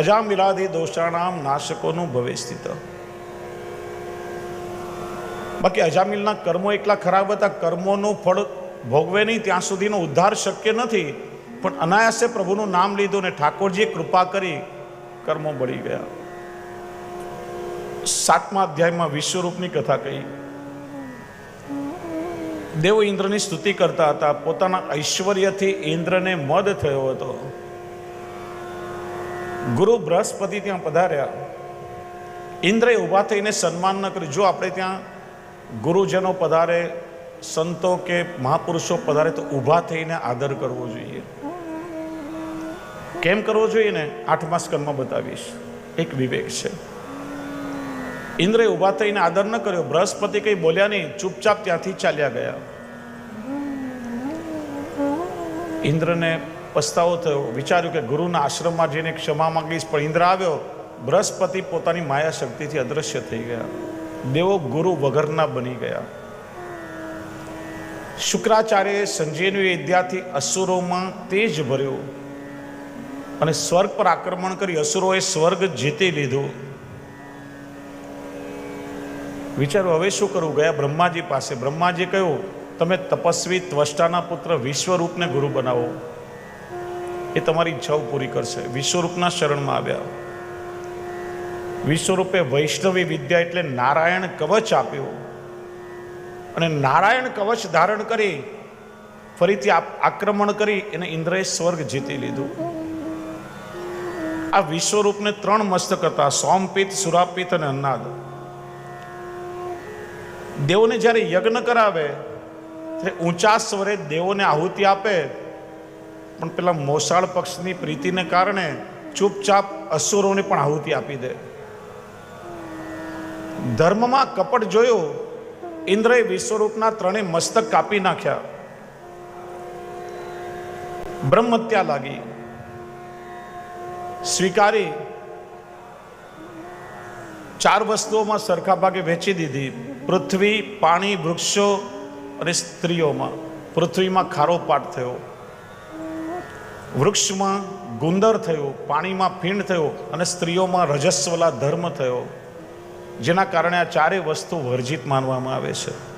અજામિલાદી દોષાણામ નાશકોનું ભવે સ્થિત બાકી અજામિલના કર્મો એટલા ખરાબ હતા કર્મોનું ફળ ભોગવે નહીં ત્યાં સુધીનો ઉદ્ધાર શક્ય નથી પણ અનાયાસે પ્રભુનું નામ લીધું ને ઠાકોરજીએ કૃપા કરી કર્મો બળી ગયા સાતમા અધ્યાયમાં વિશ્વરૂપની કથા કહી દેવો ઇન્દ્રની સ્તુતિ કરતા હતા પોતાના ઐશ્વર્યથી ઇન્દ્રને મદ થયો હતો ગુરુ બૃહસ્પતિ ત્યાં પધાર્યા. ઇન્દ્રએ ઊભા થઈને સન્માન ન કર્યું. જો આપણે ત્યાં ગુરુજનો પધારે, સંતો કે મહાપુરુષો પધારે, તો ઊભા થઈને આદર કરવો જોઈએ. કેમ કરવો જોઈએ ને? આઠમા સ્કંદમાં બતાવીશ. એક વિવેક છે. ઇન્દ્રએ ઊભા થઈને આદર ન કર્યો. બૃહસ્પતિ કંઈ બોલ્યા નહીં. ચૂપચાપ ત્યાંથી ચાલ્યા ગયા. ઇન્દ્રને પસ્તાવો થયો. વિચાર્યું કે ગુરુના આશ્રમમાં જઈને ક્ષમા માંગીશ, પણ ઇન્દ્ર આવ્યો. બૃહસ્પતિ પોતાની માયા શક્તિથી અદૃશ્ય થઈ ગયા. દેવો ગુરુ વગરના બની ગયા. શુક્રાચાર્યએ સંજયની વિદ્યાથી અસુરોમાં તેજ ભર્યું અને સ્વર્ગ પર આક્રમણ કરી અસુરોએ સ્વર્ગ જીતી લીધો. વિચારો હવે શું કરવું ગયા બ્રહ્માજી પાસે. બ્રહ્માજી કહ્યું, તમે તપસ્વી, ત્વષ્ટાના પુત્ર, વિશ્વરૂપને ગુરુ બનાવો. એ તમારી ઈચ્છાઓ પૂરી કરશે. વિશ્વરૂપના શરણમાં આવ્યા. વિશ્વરૂપે વૈષ્ણવી વિદ્યા એટલે નારાયણ કવચ આપ્યું. અને નારાયણ કવચ ધારણ કરી, ફરીથી આક્રમણ કરી, એને ઇન્દ્રએ સ્વર્ગ જીતી લીધું. આ વિશ્વરૂપને ત્રણ મસ્તક હતા, સોમપિત, સુરાપિત અને અન્નાદ. દેવોને જ્યારે યજ્ઞ કરાવે, ત્યારે ઊંચા સ્વરે દેવોને આહુતિ આપે પણ પેલા મોસાળ પક્ષની પ્રીતિને કારણે ચૂપચાપ અસુરોને પણ આહુતિ આપી દે. ધર્મમાં કપટ જોયો, ઇન્દ્રએ વિશ્વરૂપના ત્રણેય મસ્તક કાપી નાખ્યા. બ્રહ્મત્યા લાગી. સ્વીકારી. ચાર વસ્તુઓમાં સરખા ભાગે વેચી દીધી. પૃથ્વી, પાણી, વૃક્ષો અને સ્ત્રીઓમાં. પૃથ્વીમાં ખારો પાટ થયો. વૃક્ષમાં ગુંદર થયો, પાણીમાં ફીણ થયો અને સ્ત્રીઓમાં રજસ્વલા ધર્મ થયો, જેના કારણે આ ચારેય વસ્તુ વર્જિત માનવામાં આવે છે.